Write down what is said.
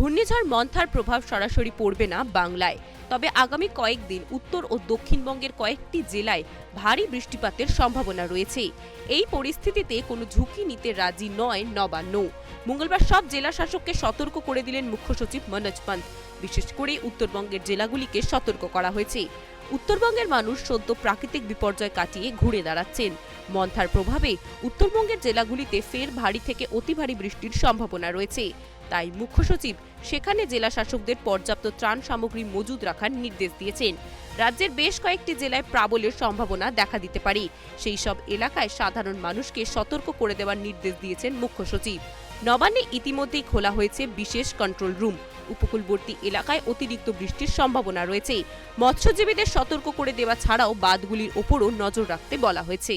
ঘূর্ণিঝড় মন্থার প্রভাব সরাসরি পড়বে না বাংলায়। তবে আগামী কয়েকদিন উত্তর ও দক্ষিণবঙ্গের কয়েকটি জেলায় ভারী বৃষ্টিপাতের সম্ভাবনা রয়েছে। এই পরিস্থিতিতে কোনো ঝুঁকি নিতে রাজি নয় নবান্ন। মঙ্গলবার সব জেলা শাসককে সতর্ক করে দিলেন মুখ্য সচিব মনোজ পন্ত বিশেষ করে উত্তরবঙ্গের জেলাগুলিকে সতর্ক করা হয়েছে। উত্তরবঙ্গের মানুষ সদ্য প্রাকৃতিক বিপর্যয় কাটিয়ে ঘুরে দাঁড়াচ্ছেন। মন্থার প্রভাবে উত্তরবঙ্গের জেলাগুলিতে ফের ভারী থেকে অতি ভারী বৃষ্টির সম্ভাবনা রয়েছে। তাই মুখ্য সচিব সেখানে জেলা শাসকদের পর্যাপ্ত ত্রাণ সামগ্রী মজুদ রাখার নির্দেশ দিয়েছেন। রাজ্যের বেশ কয়েকটি জেলায় প্রাবলের সম্ভাবনা দেখা দিতে পারে। সেই সব এলাকায় সাধারণ মানুষকে সতর্ক করে দেওয়ার নির্দেশ দিয়েছেন মুখ্য সচিব। নবান্নে ইতিমধ্যেই খোলা হয়েছে বিশেষ কন্ট্রোল রুম। উপকূলবর্তী এলাকায় অতিরিক্ত বৃষ্টির সম্ভাবনা রয়েছে। মৎস্যজীবীদের সতর্ক করে দেওয়া ছাড়াও বাঁধগুলির ওপরও নজর রাখতে বলা হয়েছে।